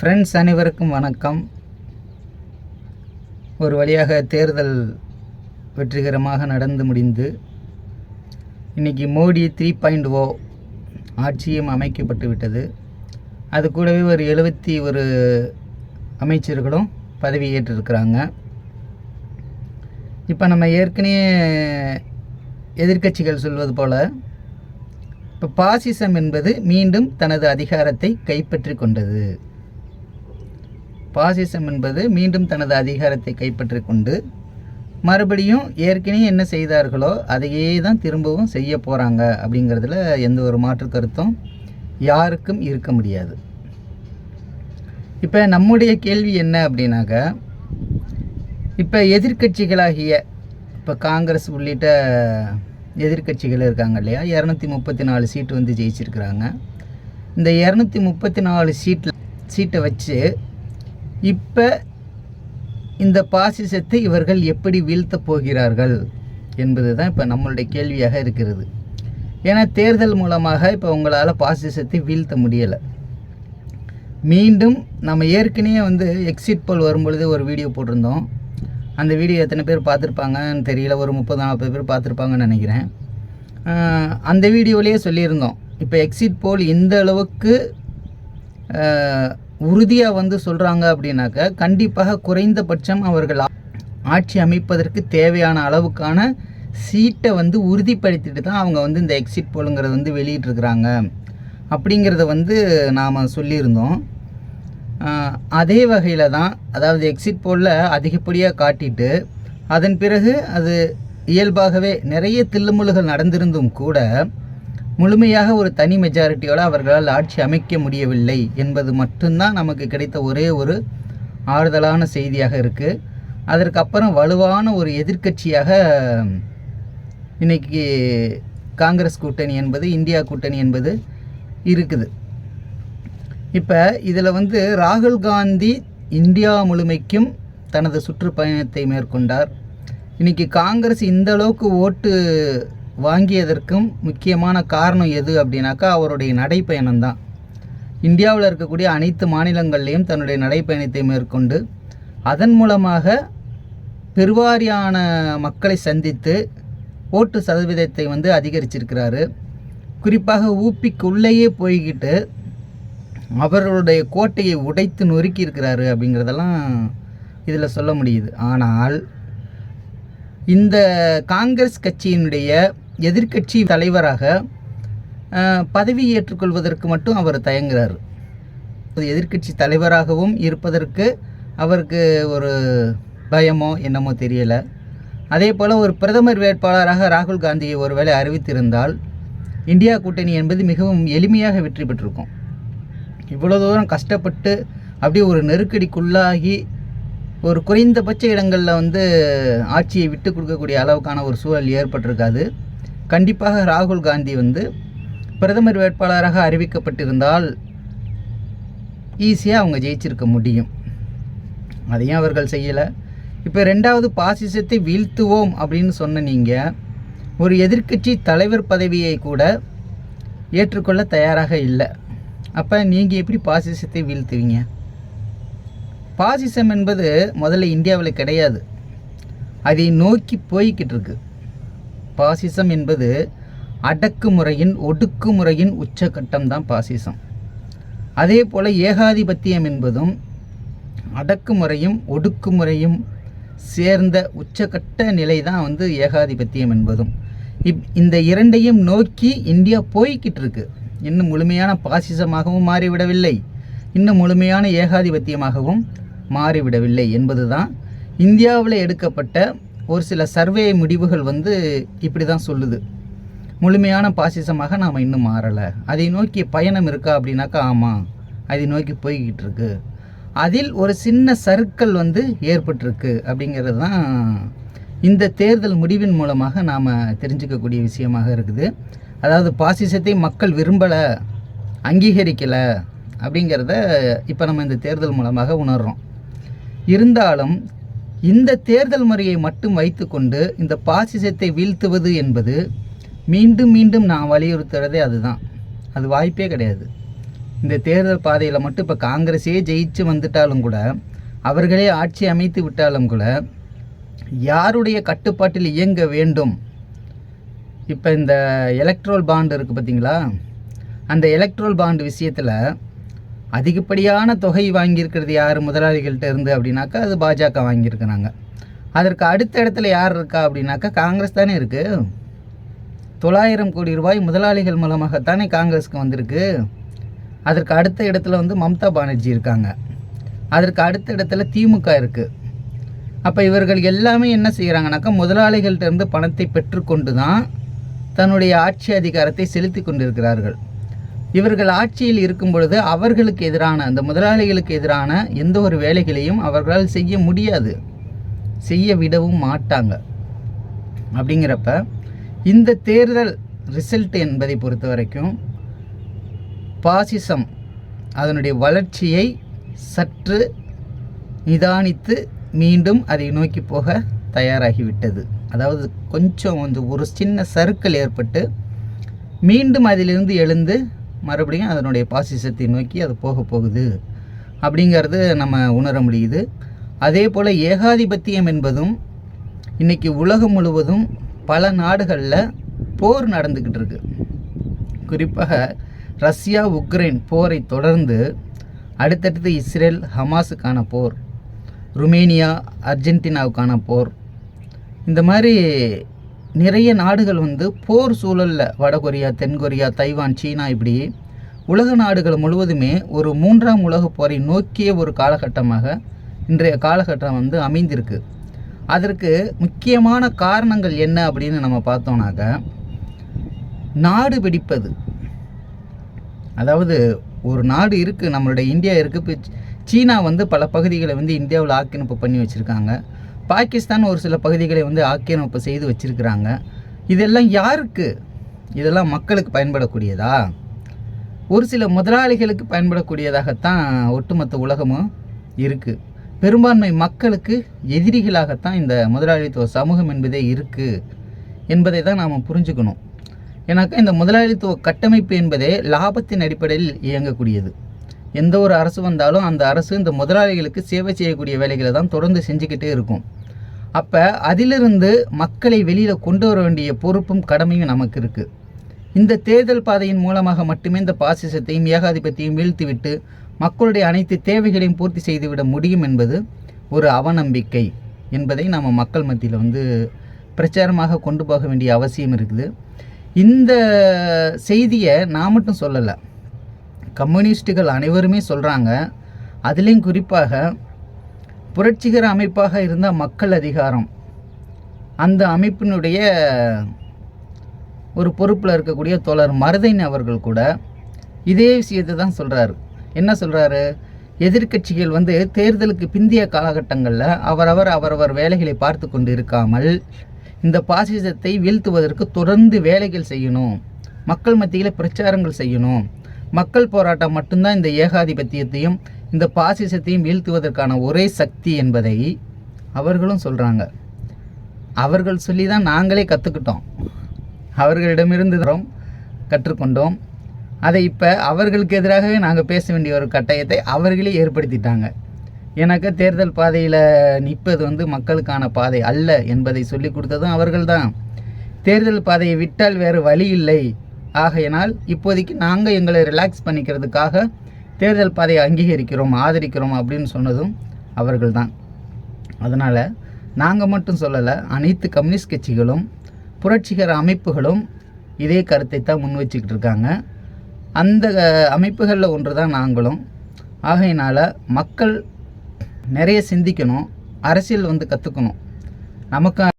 Friends அனைவருக்கும் வணக்கம். ஒரு வழியாக தேர்தல் வெற்றிகரமாக நடந்து முடிந்து இன்றைக்கி மோடி த்ரீ பாயிண்ட் ஓ ஆட்சியும் அமைக்கப்பட்டு விட்டது. அது கூடவே ஒரு எழுபத்தி ஒரு அமைச்சர்களும் பதவி ஏற்றிருக்கிறாங்க. இப்போ நம்ம ஏற்கனவே எதிர்க்கட்சிகள் சொல்வது போல் இப்போ பாசிசம் என்பது மீண்டும் தனது அதிகாரத்தை கைப்பற்றி கொண்டது. பாசிசம் என்பது மீண்டும் தனது அதிகாரத்தை கைப்பற்றி கொண்டு மறுபடியும் ஏற்கனவே என்ன செய்தார்களோ அதையே தான் திரும்பவும் செய்ய போகிறாங்க அப்படிங்கிறதுல எந்த ஒரு மாற்று கருத்தும் யாருக்கும் இருக்க முடியாது. இப்போ நம்முடைய கேள்வி என்ன அப்படின்னாக்கா இப்போ எதிர்க்கட்சிகளாகிய இப்போ காங்கிரஸ் உள்ளிட்ட எதிர்க்கட்சிகள் இருக்காங்க இல்லையா? இரநூத்தி முப்பத்தி நாலு சீட்டு வந்து ஜெயிச்சிருக்கிறாங்க. இந்த இரநூத்தி முப்பத்தி நாலு சீட்டில் சீட்டை வச்சு இப்போ இந்த பாசிசத்தை இவர்கள் எப்படி வீழ்த்தப் போகிறார்கள் என்பது தான் இப்போ நம்மளுடைய கேள்வியாக இருக்கிறது. ஏன்னா தேர்தல் மூலமாக இப்போ உங்களால் பாசிசத்தை வீழ்த்த முடியலை. மீண்டும் நம்ம ஏற்கனவே வந்து எக்ஸிட் போல் வரும்பொழுது ஒரு வீடியோ போட்டிருந்தோம். அந்த வீடியோ எத்தனை பேர் பார்த்துருப்பாங்கன்னு தெரியல. ஒரு முப்பது நாற்பது பேர் பார்த்துருப்பாங்கன்னு நினைக்கிறேன். அந்த வீடியோவிலேயே சொல்லியிருந்தோம். இப்போ எக்ஸிட் போல் இந்த அளவுக்கு உறுதியாக வந்து சொல்கிறாங்க அப்படின்னாக்க கண்டிப்பாக குறைந்தபட்சம் அவர்கள் ஆ- ஆட்சி அமைப்பதற்கு தேவையான அளவுக்கான சீட்டை வந்து உறுதிப்படுத்திட்டு தான் அவங்க வந்து இந்த எக்ஸிட் போலுங்கிறது வந்து வெளியிட்ருக்கிறாங்க அப்படிங்கிறத வந்து நாம் சொல்லியிருந்தோம். அதே வகையில் தான் அதாவது எக்ஸிட் போலில் அதிகப்படியாக காட்டிட்டு அதன் பிறகு அது இயல்பாகவே நிறைய தில்லுமுழுகள் நடந்திருந்தும் கூட முழுமையாக ஒரு தனி மெஜாரிட்டியோடு அவர்களால் ஆட்சி அமைக்க முடியவில்லை என்பது மட்டும்தான் நமக்கு கிடைத்த ஒரே ஒரு ஆறுதலான செய்தியாக இருக்குது அதற்கப்புறம் வலுவான ஒரு எதிர்க்கட்சியாக இன்னைக்கு காங்கிரஸ் கூட்டணி என்பது இந்தியா கூட்டணி என்பது இருக்குது. இப்போ இதில் வந்து ராகுல் காந்தி இந்தியா முழுமைக்கும் தனது சுற்றுப்பயணத்தை மேற்கொண்டார். இன்னைக்கு காங்கிரஸ் இந்த அளவுக்கு ஓட்டு வாங்கியதற்கும் முக்கியமான காரணம் எது அப்படின்னாக்கா அவருடைய நடைப்பயணம் தான் இந்தியாவில் இருக்கக்கூடிய அனைத்து மாநிலங்கள்லேயும் தன்னுடைய நடைப்பயணத்தை மேற்கொண்டு அதன் மூலமாக பெருவாரியான மக்களை சந்தித்து ஓட்டு சதவீதத்தை வந்து அதிகரிச்சிருக்கிறாரு. குறிப்பாக ஊப்பிக்குள்ளேயே போய்கிட்டு அவர்களுடைய கோட்டையை உடைத்து நொறுக்கி இருக்கிறாரு அப்படிங்கிறதெல்லாம் இதில் சொல்ல முடியுது. ஆனால் இந்த காங்கிரஸ் கட்சியினுடைய எதிர்க்கட்சி தலைவராக பதவி ஏற்றுக்கொள்வதற்கு மட்டும் அவர் தயங்குகிறார் எதிர்கட்சி எதிர்க்கட்சி தலைவராகவும் இருப்பதற்கு அவருக்கு ஒரு பயமோ என்னமோ தெரியலை. அதே போல் ஒரு பிரதமர் வேட்பாளராக ராகுல் காந்தியை ஒருவேளை அறிவித்திருந்தால் இந்தியா கூட்டணி என்பது மிகவும் எளிமையாக வெற்றி பெற்றிருக்கும். இவ்வளோ தூரம் கஷ்டப்பட்டு அப்படியே ஒரு நெருக்கடிக்குள்ளாகி ஒரு குறைந்தபட்ச இடங்களில் வந்து ஆட்சியை விட்டு கொடுக்கக்கூடிய அளவுக்கான ஒரு சூழல் ஏற்பட்டிருக்காது. கண்டிப்பாக ராகுல் காந்தி வந்து பிரதமர் வேட்பாளராக அறிவிக்கப்பட்டிருந்தால் ஈஸியாக அவங்க ஜெயிச்சிருக்க முடியும். அதையும் அவர்கள் செய்யலை. இப்போ ரெண்டாவது பாசிசத்தை வீழ்த்துவோம் அப்படின்னு சொன்ன நீங்கள் ஒரு எதிர்க்கட்சி தலைவர் பதவியை கூட ஏற்றுக்கொள்ள தயாராக இல்லை. அப்போ நீங்கள் எப்படி பாசிசத்தை வீழ்த்துவீங்க? பாசிசம் என்பது முதல்ல இந்தியாவில் கிடையாது. அதை நோக்கி போய்கிட்டு இருக்குது பாசிசம் என்பது அடக்குமுறையின் ஒடுக்குமுறையின் உச்சகட்டம் தான் பாசிசம். அதே போல் ஏகாதிபத்தியம் என்பதும் அடக்குமுறையும் ஒடுக்குமுறையும் சேர்ந்த உச்சகட்ட நிலை தான் வந்து ஏகாதிபத்தியம் என்பதும். இப் இந்த இரண்டையும் நோக்கி இந்தியா போய்கிட்டு இருக்கு இன்னும் முழுமையான பாசிசமாகவும் மாறிவிடவில்லை. இன்னும் முழுமையான ஏகாதிபத்தியமாகவும் மாறிவிடவில்லை என்பதுதான் இந்தியாவில் எடுக்கப்பட்ட ஒரு சில சர்வே முடிவுகள் வந்து இப்படி தான் சொல்லுது. முழுமையான பாசிசமாக நாம் இன்னும் மாறலை. அதை நோக்கி பயணம் இருக்கா அப்படின்னாக்கா ஆமாம் அதை நோக்கி போய்கிட்டு இருக்கு. அதில் ஒரு சின்ன சறுக்கல் வந்து ஏற்பட்டிருக்கு அப்படிங்கிறது தான் இந்த தேர்தல் முடிவின் மூலமாக நாம் தெரிஞ்சுக்கக்கூடிய விஷயமாக இருக்குது. அதாவது பாசிசத்தை மக்கள் விரும்பலை அங்கீகரிக்கலை அப்படிங்கிறத இப்போ நம்ம இந்த தேர்தல் மூலமாக உணர்கிறோம் இருந்தாலும் இந்த தேர்தல் முறையை மட்டும் வைத்துக்கொண்டு இந்த பாசிசத்தை வீழ்த்துவது என்பது மீண்டும் மீண்டும் நான் வலியுறுத்துறதே அதுதான். அது வாய்ப்பே கிடையாது. இந்த தேர்தல் பாதையில் மட்டும் இப்போ காங்கிரஸே ஜெயிச்சு வந்துட்டாலும் கூட அவர்களே ஆட்சி அமைத்து விட்டாலும் கூட யாருடைய கட்டுப்பாட்டில் இயங்க வேண்டும்? இப்போ இந்த எலக்ட்ரோல் பாண்டு இருக்குது பார்த்தீங்களா அந்த எலக்ட்ரோல் பாண்டு விஷயத்தில் அதிகப்படியான தொகை வாங்கியிருக்கிறது யார்? முதலாளிகள்கிட்ட இருந்து அப்படின்னாக்கா அது பாஜக வாங்கியிருக்கிறாங்க. அதற்கு அடுத்த இடத்துல யார் இருக்கா அப்படின்னாக்கா காங்கிரஸ் தானே இருக்குது தொள்ளாயிரம் கோடி ரூபாய் முதலாளிகள் மூலமாகத்தானே காங்கிரஸுக்கு வந்திருக்கு. அதற்கு அடுத்த இடத்துல வந்து மம்தா பானர்ஜி இருக்காங்க. அதற்கு அடுத்த இடத்துல திமுக இருக்குது அப்போ இவர்கள் எல்லாமே என்ன செய்கிறாங்கனாக்கா முதலாளிகள்ட்ட இருந்து பணத்தை பெற்றுக்கொண்டு தான் தன்னுடைய ஆட்சி அதிகாரத்தை செலுத்தி கொண்டிருக்கிறார்கள். இவர்கள் ஆட்சியில் இருக்கும் பொழுது அவர்களுக்கு எதிரான அந்த முதலாளிகளுக்கு எதிரான எந்த ஒரு வேலைகளையும் அவர்களால் செய்ய முடியாது. செய்ய விடவும் மாட்டாங்க. அப்படிங்கிறப்ப இந்த தேர்தல் ரிசல்ட் என்பதை பொறுத்த வரைக்கும் பாசிசம் அதனுடைய வளர்ச்சியை சற்று நிதானித்து மீண்டும் அதை நோக்கி போக தயாராகிவிட்டது. அதாவது கொஞ்சம் வந்து ஒரு சின்ன சறுக்கல் ஏற்பட்டு மீண்டும் அதிலிருந்து எழுந்து மறுபடியும் அதனுடைய பாசிசத்தை நோக்கி அது போக போகுது. அப்படிங்கிறது நம்ம உணர முடியுது. அதே போல் ஏகாதிபத்தியம் என்பதும் இன்றைக்கி உலகம் முழுவதும் பல நாடுகளில் போர் நடந்துக்கிட்டு இருக்கு. குறிப்பாக ரஷ்யா உக்ரைன் போரை தொடர்ந்து அடுத்தடுத்து இஸ்ரேல் ஹமாஸுக்கான போர் ருமேனியா அர்ஜென்டினாவுக்கான போர் இந்த மாதிரி நிறைய நாடுகள் வந்து போர் சூழலில் வடகொரியா தென்கொரியா தைவான் சீனா இப்படி உலக நாடுகள் முழுவதுமே ஒரு மூன்றாம் உலகப் போரை நோக்கிய ஒரு காலகட்டமாக இன்றைய காலகட்டம் வந்து அமைந்திருக்கு. அதற்கு முக்கியமான காரணங்கள் என்ன அப்படின்னு நம்ம பார்த்தோம்னாக்க நாடு வெடிப்பது அதாவது ஒரு நாடு இருக்குது நம்மளுடைய இந்தியா இருக்குது இப்போ சீனா வந்து பல பகுதிகளை வந்து இந்தியாவில் ஆக்கிரமிப்பு பண்ணி வச்சுருக்காங்க. பாகிஸ்தான் ஒரு சில பகுதிகளை வந்து ஆக்கிரமிப்பு செய்து வச்சுருக்கிறாங்க. இதெல்லாம் யாருக்கு? இதெல்லாம் மக்களுக்கு பயன்படக்கூடியதா? ஒரு சில முதலாளிகளுக்கு பயன்படக்கூடியதாகத்தான் ஒட்டுமொத்த உலகமும் இருக்குது பெரும்பான்மை மக்களுக்கு எதிரிகளாகத்தான் இந்த முதலாளித்துவ சமூகம் என்பதே இருக்குது என்பதை தான் நாம் புரிஞ்சுக்கணும். ஏன்னாக்கா இந்த முதலாளித்துவ கட்டமைப்பு என்பதே லாபத்தின் அடிப்படையில் இயங்கக்கூடியது. எந்த ஒரு அரசு வந்தாலும் அந்த அரசு இந்த முதலாளிகளுக்கு சேவை செய்யக்கூடிய வேலைகளை தான் தொடர்ந்து செஞ்சுக்கிட்டே இருக்கும். அப்போ அதிலிருந்து மக்களை வெளியில் கொண்டு வர வேண்டிய பொறுப்பும் கடமையும் நமக்கு இருக்குது இந்த தேர்தல் பாதையின் மூலமாக மட்டுமே இந்த பாசிசத்தையும் ஏகாதிபத்தியையும் வீழ்த்திவிட்டு மக்களுடைய அனைத்து தேவைகளையும் பூர்த்தி செய்துவிட முடியும் என்பது ஒரு அவநம்பிக்கை என்பதை நம்ம மக்கள் மத்தியில் வந்து பிரச்சாரமாக கொண்டு போக வேண்டிய அவசியம் இருக்குது. இந்த செய்தியை நான் மட்டும் சொல்லலை கம்யூனிஸ்டுகள் அனைவருமே சொல்கிறாங்க அதுலேயும் குறிப்பாக புரட்சிகர அமைப்பாக இருந்த மக்கள் அதிகாரம். அந்த அமைப்பினுடைய ஒரு பொறுப்பில் இருக்கக்கூடிய தோழர் மருதைன் அவர்கள் கூட இதே விஷயத்தை தான் சொல்கிறாரு என்ன சொல்கிறாரு எதிர்க்கட்சிகள் வந்து தேர்தலுக்கு பிந்திய காலகட்டங்களில் அவரவர் அவரவர் வேலைகளை பார்த்து கொண்டு இருக்காமல் இந்த பாசிசத்தை வீழ்த்துவதற்கு தொடர்ந்து வேலைகள் செய்யணும். மக்கள் மத்தியில் பிரச்சாரங்கள் செய்யணும். மக்கள் போராட்டம் மட்டும்தான் இந்த ஏகாதிபத்தியத்தையும் இந்த பாசிசத்தையும் வீழ்த்துவதற்கான ஒரே சக்தி என்பதை அவர்களும் சொல்கிறாங்க அவர்கள் சொல்லி தான் நாங்களே கற்றுக்கிட்டோம் அவர்களிடமிருந்து தரம் கற்றுக்கொண்டோம். அதை இப்போ அவர்களுக்கு எதிராகவே நாங்கள் பேச வேண்டிய ஒரு கட்டாயத்தை அவர்களே ஏற்படுத்திட்டாங்க. எனக்கு தேர்தல் பாதையில் நிற்பது வந்து மக்களுக்கான பாதை அல்ல என்பதை சொல்லி கொடுத்ததும் அவர்கள்தான். தேர்தல் பாதையை விட்டால் வேறு வழி இல்லை. ஆகையினால் இப்போதைக்கு நாங்கள் எங்களை ரிலாக்ஸ் பண்ணிக்கிறதுக்காக தேர்தல் பாதையை அங்கீகரிக்கிறோம் ஆதரிக்கிறோம் அப்படின்னு சொன்னதும் அவர்கள் தான் அதனால் நாங்கள் மட்டும் சொல்லலை அனைத்து கம்யூனிஸ்ட் கட்சிகளும் புரட்சிகர அமைப்புகளும் இதே கருத்தை தான் முன் வச்சுக்கிட்டு இருக்காங்க. அந்த அமைப்புகளில் ஒன்று தான் நாங்களும். ஆகையினால் மக்கள் நிறைய சிந்திக்கணும் அரசியல் வந்து கற்றுக்கணும் நமக்கு